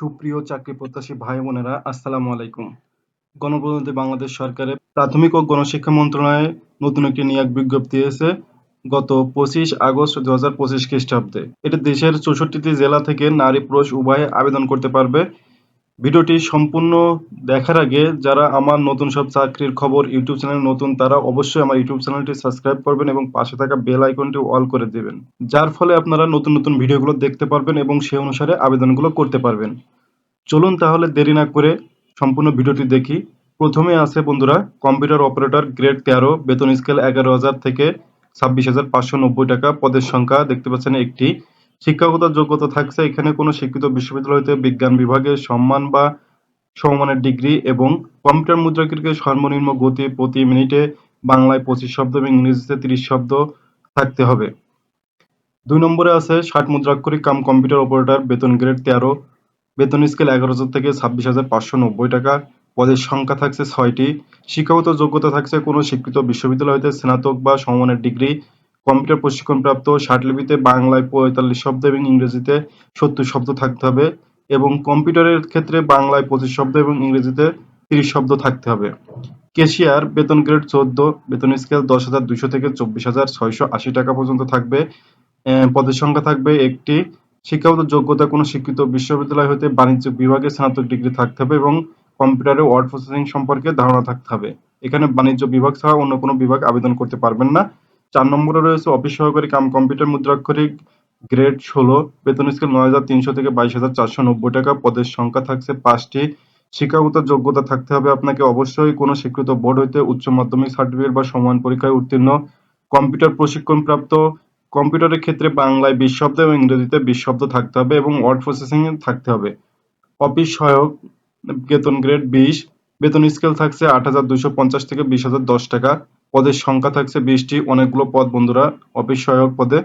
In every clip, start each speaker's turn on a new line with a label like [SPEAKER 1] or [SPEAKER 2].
[SPEAKER 1] সুপ্রিয় চাকরি প্রত্যাশী ভাই বোনেরা, আসসালামু আলাইকুম। গণপ্রজাতন্ত্রী বাংলাদেশ সরকারের প্রাথমিক ও গণশিক্ষা মন্ত্রণালয়ে নতুন একটি নিয়োগ বিজ্ঞপ্তি এসে গত পঁচিশ আগস্ট দু হাজার পঁচিশ খ্রিস্টাব্দে। এটি দেশের চৌষট্টিটি জেলা থেকে নারী পুরুষ উভয়ে আবেদন করতে পারবে। ভিডিওটি সম্পূর্ণ দেখার আগে যারা আমার নতুন সব চাকরির খবর ইউটিউব চ্যানেল নতুন, তারা অবশ্যই আমার ইউটিউব চ্যানেলটি সাবস্ক্রাইব করবেন এবং পাশে থাকা বেল আইকনটি অল করে দেবেন। যার ফলে আপনারা নতুন নতুন ভিডিওগুলো দেখতে পারবেন এবং সেই অনুসারে আবেদনগুলো করতে পারবেন। চলুন তাহলে দেরি না করে সম্পূর্ণ ভিডিওটি দেখি। প্রথমে আছে বন্ধুরা, কম্পিউটার অপারেটর গ্রেড তেরো, বেতন স্কেল এগারো হাজার থেকে ছাব্বিশ হাজার পাঁচশো নব্বই টাকা। পদের সংখ্যা দেখতে পাচ্ছেন একটি। শিক্ষাগত যোগ্যতা থাকছে। এখানে কোনো শিক্ষিত বিশ্ববিদ্যালয় হতে বিজ্ঞান বিভাগে সম্মান বা সমমানের ডিগ্রি এবং কম্পিউটার মুদ্রাক্ষরিকে সর্বনিম্ন গতি প্রতি মিনিটে বাংলায় পঁচিশ শব্দ এবং ইংরেজিতে তিরিশ শব্দ থাকতে হবে। দুই নম্বরে আছে ষাট মুদ্রাক্ষরিক কাম কম্পিউটার অপারেটর, বেতন গ্রেড তেরো, বেতন স্কেল এগারো হাজার থেকে ছাব্বিশ হাজার পাঁচশো নব্বই টাকা। পদের সংখ্যা থাকছে ছয়টি। শিক্ষাগত যোগ্যতা থাকছে কোনো স্বীকৃত বিশ্ববিদ্যালয় হতে স্নাতক বা সমমানের ডিগ্রি কম্পিউটার প্রশিক্ষণপ্রাপ্ত ষাটলিপিতে বাংলায় পঁয়তাল্লিশ শব্দ এবং ইংরেজিতে সত্তর শব্দ থাকতে হবে এবং কম্পিউটারের ক্ষেত্রে বাংলায় পঁচিশ শব্দ এবং ইংরেজিতে তিরিশ শব্দ থাকতে হবে। কেশিয়ার বেতন গ্রেড চোদ্দ, বেতন স্কেল দশ হাজার দুশো থেকে চব্বিশ হাজার ছয়শো আশি টাকা পর্যন্ত থাকবে। পদের সংখ্যা থাকবে একটি। শিক্ষাগত যোগ্যতা কোনো শিক্ষিত বিশ্ববিদ্যালয় হতে বাণিজ্য বিভাগে স্নাতক ডিগ্রি থাকতে হবে এবং কম্পিউটারে ওয়ার্ড প্রসেসিং সম্পর্কে ধারণা থাকতে হবে। এখানে বাণিজ্য বিভাগ ছাড়া অন্য কোনো বিভাগ আবেদন করতে পারবেন না। চার নম্বরে রয়েছে অফিস সহকারী কাম কম্পিউটার মুদ্রাক্ষরিক, গ্রেড ষোলো, বেতন স্কেল নয় হাজার তিনশো থেকে বাইশ হাজার চারশো নব্বই টাকা। পদের সংখ্যা থাকছে পাঁচটি। শিক্ষাগত যোগ্যতা থাকতে হবে আপনাকে অবশ্যই। কোনো স্বীকৃত বোর্ড হইতে উচ্চ মাধ্যমিক সার্টিফিকেট বা সমান পরীক্ষায় উত্তীর্ণ। কম্পিউটার প্রশিক্ষণপ্রাপ্ত। কম্পিউটারের ক্ষেত্রে বাংলায় বিশ শব্দ এবং ইংরেজিতে বিশ শব্দ থাকতে হবে এবং ওয়ার্ড প্রসেসিং থাকতে হবে। অফিস সহায়ক, বেতন গ্রেড বিশ। বেতন স্কেল থাকছে আট হাজার দুইশো পঞ্চাশ থেকে বিশ হাজার দশ টাকা। পদের সংখ্যা থাকছে বিশটি। অনেকগুলো পদ, বন্ধুরা অফিস সহায়ক পদে।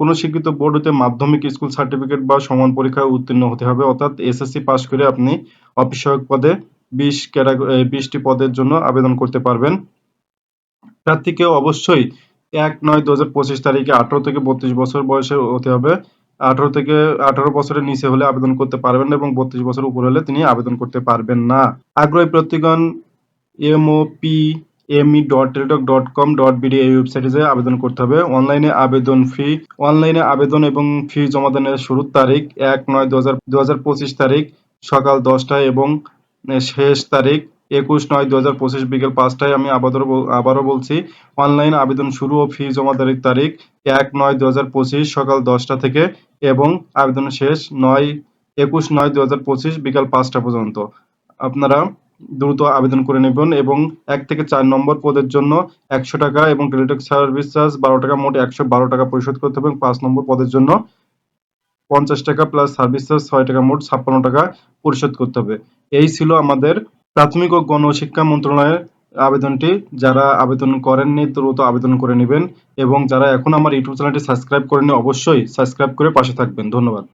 [SPEAKER 1] কোনো স্বীকৃত বোর্ড হতে মাধ্যমিক স্কুল সার্টিফিকেট বা সমান পরীক্ষায় উত্তীর্ণ হতে হবে। অর্থাৎ এসএসসি পাস করে আপনি অফিস সহায়ক পদে বিশ ক্যাটাগরি বিশটি পদের জন্য আবেদন করতে পারবেন। প্রার্থীকে অবশ্যই এক নয় দু হাজার পঁচিশ তারিখে আঠারো থেকে বত্রিশ বছর বয়সে হতে হবে। আঠারো থেকে আঠারো বছরের নিচে হলে আবেদন করতে পারবেন এবং বত্রিশ বছর উপর হলে তিনি আবেদন করতে পারবেন না। আগ্রহী প্রার্থীগণ MOP ME dot Teletalk dot com dot BD এই ওয়েবসাইটে যেয়ে আবেদন করতে হবে। অনলাইনে আবেদন ফি, অনলাইনে আবেদন এবং ফি জমা দানের শুরুর তারিখ এক নয় দু হাজার পঁচিশ তারিখ সকাল দশটায় এবং শেষ তারিখ একুশ নয় দু হাজার পঁচিশ বিকেল পাঁচটায় আমি আবারও আবারও বলছি, অনলাইন আবেদন শুরু ও ফি জমা দেওয়ার তারিখ এক নয় দু হাজার পঁচিশ সকাল দশটা থেকে এবং আবেদন শেষ নয়, একুশ নয় দু হাজার পঁচিশ বিকাল পাঁচটা পর্যন্ত। আপনারা দ্রুত আবেদন করে নেবেন এবং এক থেকে চার নম্বর পদের জন্য একশো টাকা এবং টেলিটক সার্ভিস চার্জ বারো টাকা, মোট একশো বারো টাকা পরিশোধ করতে হবে পাঁচ নম্বর পদের জন্য পঞ্চাশ টাকা প্লাস সার্ভিস চার্জ ছয় টাকা, মোট ছাপ্পান্ন টাকা পরিশোধ করতে হবে। এই ছিল আমাদের প্রাথমিক ও গণশিক্ষা মন্ত্রণালয়ের আবেদনটি। যারা আবেদন করেননি, দ্রুত আবেদন করে নেবেন এবং যারা এখন আমার ইউটিউব চ্যানেলটি সাবস্ক্রাইব করেননি, অবশ্যই সাবস্ক্রাইব করে পাশে থাকবেন। ধন্যবাদ।